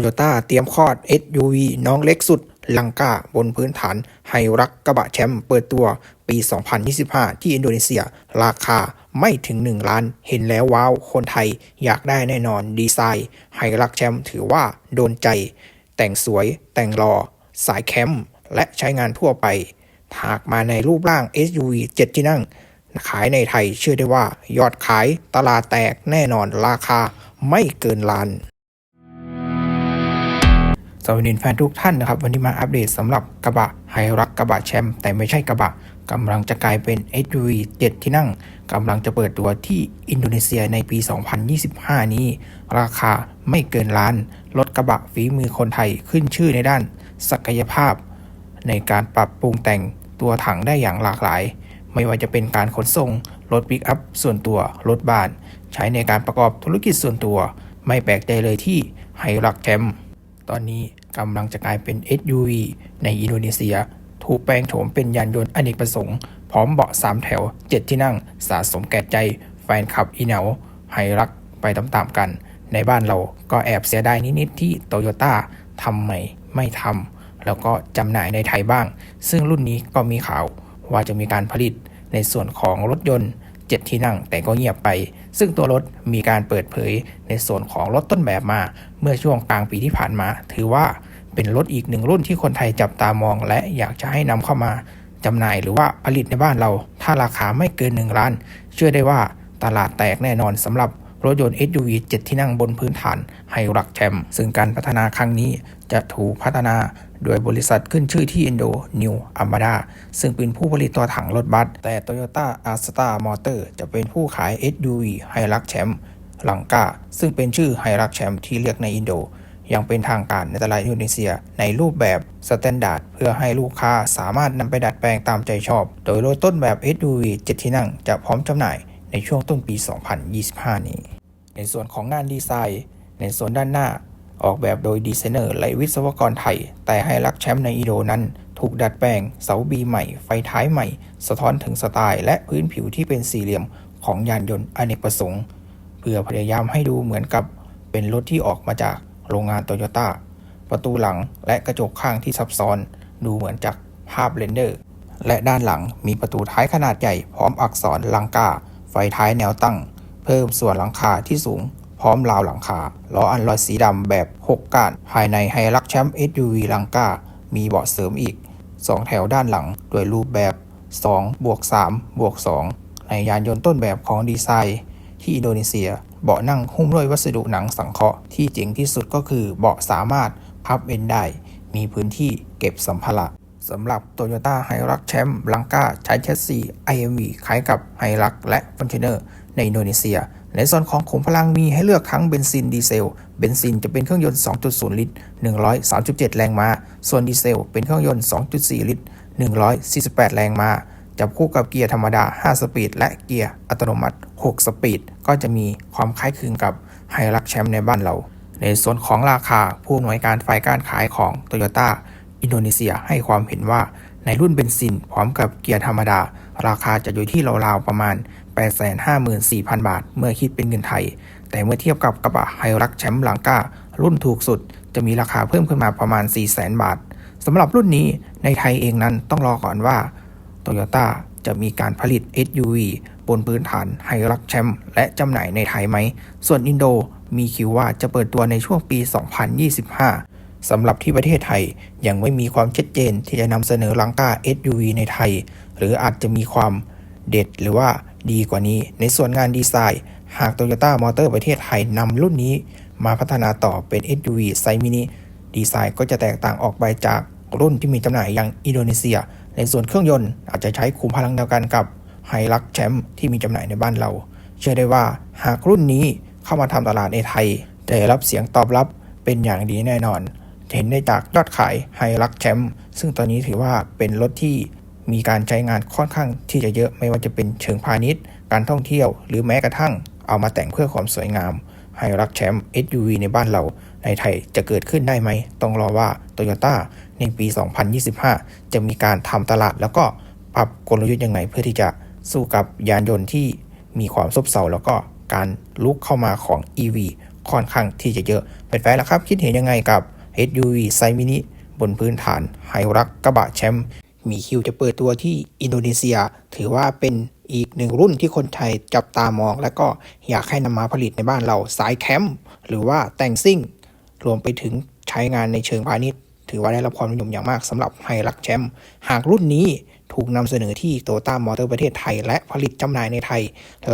โยต้าเตรียมคลอด SUV น้องเล็กสุด ลังกาบนพื้นฐานไฮรักกระบะแชมป์เปิดตัวปี 2025 ที่อินโดนีเซีย ราคาไม่ถึง 1 ล้าน เห็นแล้วว้าว คนไทยอยากได้แน่นอนดีไซน์ไฮรักแชมป์ถือว่าโดนใจ แต่งสวย แต่งหล่อสายแคมป์และใช้งานทั่วไป หากมาในรูปร่าง SUV 7 ที่นั่ง ขายในไทยเชื่อได้ว่า ยอดขายตลาดแตกแน่นอนราคาไม่เกินล้าน สวัสดีแฟนทุกท่านนะครับ วันนี้มาอัปเดตสำหรับกระบะไฮรักกระบะแชมป์แต่ไม่ใช่กระบะกำลังจะกลายเป็น SUV 7 ที่นั่งกำลังจะเปิดตัวที่อินโดนีเซียในปี 2025 นี้ ราคาไม่เกินล้านรถกระบะฝีมือคนไทยขึ้นชื่อในด้าน ศักยภาพ ในการปรับปรุงแต่งตัวถังได้อย่างหลากหลาย ไม่ว่าจะเป็นการขนส่งรถปิกอัพส่วนตัวรถบ้าน ใช้ในการประกอบธุรกิจส่วนตัว ไม่แปลกใจเลยที่ไฮรักแชมป์ ตอนนี้กำลังจะกลายเป็น SUV ในอินโดนีเซีย ถูกแปลงโฉมเป็นยานยนต์อเนกประสงค์ พร้อมเบาะ 3 แถว 7 ที่นั่ง สะสมแก่ใจ แฟนคลับอีเหนาไฮรักไปตามๆกัน ในบ้านเราก็แอบเสียดายนิดๆที่โตโยต้าทำใหม่ไม่ทำแล้วก็จำหน่ายในไทยบ้าง ซึ่งรุ่นนี้ก็มีข่าวว่าจะมีการผลิตในส่วนของรถยนต์ 7 ที่นั่งแต่ก็เงียบไป ซึ่งตัวรถมีการเปิดเผยในส่วนของรถต้นแบบมา เมื่อช่วงกลางปีที่ผ่านมา ถือว่าเป็นรถอีกหนึ่งรุ่นที่คนไทยจับตามอง และอยากจะให้นำเข้ามาจำหน่ายหรือว่าผลิตในบ้านเรา ถ้าราคาไม่เกิน 1 ล้าน เชื่อได้ว่าตลาดแตกแน่นอนสำหรับ รถยนต์ SUV 7 ที่นั่งบนพื้นฐานไฮรักแชมป์ซึ่งการพัฒนาครั้งนี้จะถูกพัฒนาโดยบริษัทขึ้นชื่อที่อินโดนิวอัมบาดาซึ่งเป็นผู้ผลิตตัวถังรถบัส แต่ Toyota a s t a Motor จะเป็นผู้ขาย SUV ไฮรักแชมป์ลังกาซึ่งเป็นชื่อไฮรักแชมป์ที่เรียกในอินโดยังเป็นทางการในตลาดอินโดนีเซีย ในรูปแบบสแตนดาร์ดเพื่อให้ลูกค้าสามารถนำไปดัดแปลงตามใจชอบ โดยรถต้นแบบ SUV 7 ที่นั่งจะพร้อมจำหน่ายในช่วงต้นปี 2025 นี้ ในส่วนของงานดีไซน์ ในส่วนด้านหน้า ออกแบบโดยดีไซเนอร์และวิศวกรไทย แต่ให้รักแชมป์ในอีโดนั้น ถูกดัดแปลง เสาบีใหม่ ไฟท้ายใหม่ สะท้อนถึงสไตล์ และพื้นผิวที่เป็นสี่เหลี่ยมของยานยนต์อเนกประสงค์ เพื่อพยายามให้ดูเหมือนกับเป็นรถที่ออกมาจากโรงงานโตโยต้าประตูหลังและกระจกข้างที่ซับซ้อน ดูเหมือนจากภาพเรนเดอร์ และด้านหลังมีประตูท้ายขนาดใหญ่พร้อมอักษรลังกา ไฟท้ายแนวตั้ง เพิ่มส่วนหลังคาที่สูง พร้อมราวหลังคาล้ออันลอยสีดำแบบ 6ก้าน ภายในไฮรักแชมป์ SUV ลังกามีเบาะเสริมอีก 2 แถวด้านหลังด้วยรูปแบบ2บวก3บวก2ในยานยนต์ต้นแบบของดีไซน์ที่อินโดนีเซีย เบาะนั่งหุ้มด้วยวัสดุหนังสังเคราะห์ที่เจ๋งที่สุดก็คือเบาะสามารถพับเอนได้ มีพื้นที่เก็บสัมภาระสำหรับ Toyota h i l u x Champ Blanca ใช้แชสซี IMV คล้ายกับ h i l u x และ Fortuner ในอินโดนีเซีย ในส่วนของขุมพลังมีให้เลือกทั้งเบนซินดีเซล เบนซินจะเป็นเครื่องยนต์ 2.0 ลิตร 137 แรงม้า ส่วนดีเซลเป็นเครื่องยนต์ 2.4 ลิตร 148 แรงม้า จับคู่กับเกียร์ธรรมดา 5 สปีด และเกียร์อัตโนมัติ 6 สปีด ก็จะมีความคล้ายคลึงกับไฮรักแชมป์ในบ้านเรา ในส่วนของราคาผู้อำนวยการฝ่ายการขายของ Toyota อินโดนีเซียให้ความเห็นว่าในรุ่นเบนซินพร้อมกับเกียร์ธรรมดา ราคาจะอยู่ที่ราวๆประมาณ 854,000 บาท เมื่อคิดเป็นเงินไทย แต่เมื่อเทียบกับกระบะไฮรักแชมป์ลังการุ่นถูกสุด จะมีราคาเพิ่มขึ้นมาประมาณ 400,000 บาทสำหรับรุ่นนี้ในไทยเองนั้นต้องรอก่อนว่าโตโยต้าจะมีการผลิต SUV บนพื้นฐานไฮรักแชมป์และจำหน่ายในไทยไหม ส่วนอินโดมีคิวว่าจะเปิดตัวในช่วงปี 2025 สำหรับที่ประเทศไทยยังไม่มีความชัดเจนที่จะนำเสนอลังกา SUV ในไทย หรืออาจจะมีความ เด็ดหรือว่าดีกว่านี้ ในส่วนงานดีไซน์ หาก Toyota Motor ประเทศไทยนำรุ่นนี้มาพัฒนาต่อเป็น SUV ไซมินิดีไซน์ก็จะแตกต่างออกไปจากรุ่นที่มีจำหน่ายอย่างอินโดนีเซีย ในส่วนเครื่องยนต์อาจจะใช้คุมพลังเดียวกันกับไฮรักแชมป์ที่มีจำหน่ายในบ้านเรา เชื่อได้ว่าหากรุ่นนี้เข้ามาทำตลาดในไทยจะได้รับเสียงตอบรับเป็นอย่างดีแน่นอน เห็นได้จากยอดขายไฮรักแชมป์ซึ่งตอนนี้ถือว่าเป็นรถที่ มีการใช้งานค่อนข้างที่จะเยอะไม่ว่าจะเป็นเชิงพาณิชย์ การท่องเที่ยว หรือแม้กระทั่งเอามาแต่งเพื่อความสวยงามไฮรักแชมป์ SUV ในบ้านเรา ในไทยจะเกิดขึ้นได้ไหม ต้องรอว่า Toyota ในปี 2025 จะมีการทำตลาด แล้วก็ปรับกลยุทธ์ยังไง เพื่อที่จะสู้กับยานยนต์ที่มีความซบเซาแล้วก็การลุกเข้ามาของ EV ค่อนข้างที่จะเยอะเป็นแฟนๆแล้วครับ คิดเห็นยังไงกับ SUV ไซมินิบนพื้นฐานไฮรักกระบะแชมป์ มีคิวจะเปิดตัวที่อินโดนีเซีย ถือว่าเป็นอีกหนึ่งรุ่นที่คนไทยจับตามอง และก็อยากให้นำมาผลิตในบ้านเราสายแคมป์หรือว่าแต่งซิ่ง รวมไปถึงใช้งานในเชิงพาณิชย์ ถือว่าได้รับความนิยมอย่างมากสำหรับไฮรักแชมป์หากรุ่นนี้ถูกนำเสนอที่โตต้ามอเตอร์ประเทศไทย และผลิตจำหน่ายในไทย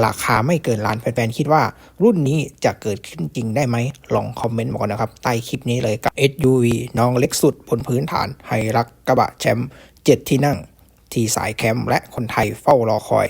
ราคาไม่เกินล้านแฟนๆ คิดว่า รุ่นนี้จะเกิดขึ้นจริงได้ไหม ลองคอมเมนต์มาก่อนนะครับ ใต้คลิปนี้เลยกับ SUV น้องเล็กสุดบนพื้นฐานไฮรักกระบะแชมป์7ที่นั่ง ที่สายแคมป์และคนไทยเฝ้ารอคอย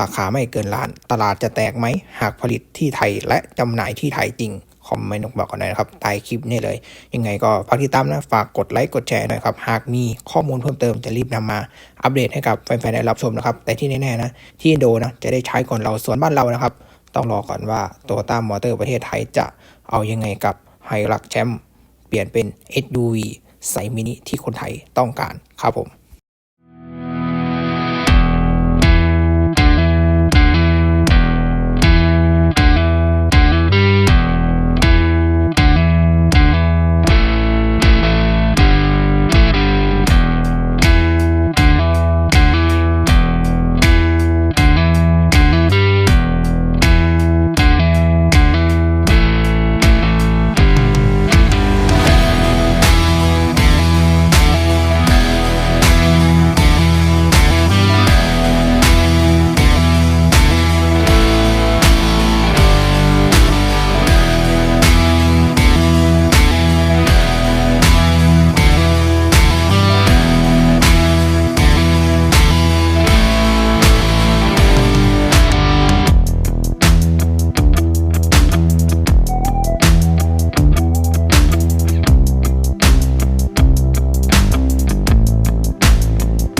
ราคาไม่เกินล้าน ตลาดจะแตกไหม หากผลิตที่ไทยและจำหน่ายที่ไทยจริง คอมเมนต์บอกกันหน่อยนะครับใต้คลิปนี้เลย ยังไงก็ฝากติดตามนะ ฝากกดไลค์กดแชร์หน่อยครับ หากมีข้อมูลเพิ่มเติมจะรีบนำมาอัปเดตให้กับแฟนๆได้รับชมนะครับ แต่ที่แน่ๆนะ ที่อินโดนะจะได้ใช้ก่อนเราส่วนบ้านเรานะครับ ต้องรอก่อนว่าโตต้ามอเตอร์ประเทศไทยจะเอายังไงกับไฮรักแชมป์เปลี่ยนเป็น SUV ไซมินิที่คนไทยต้องการครับผม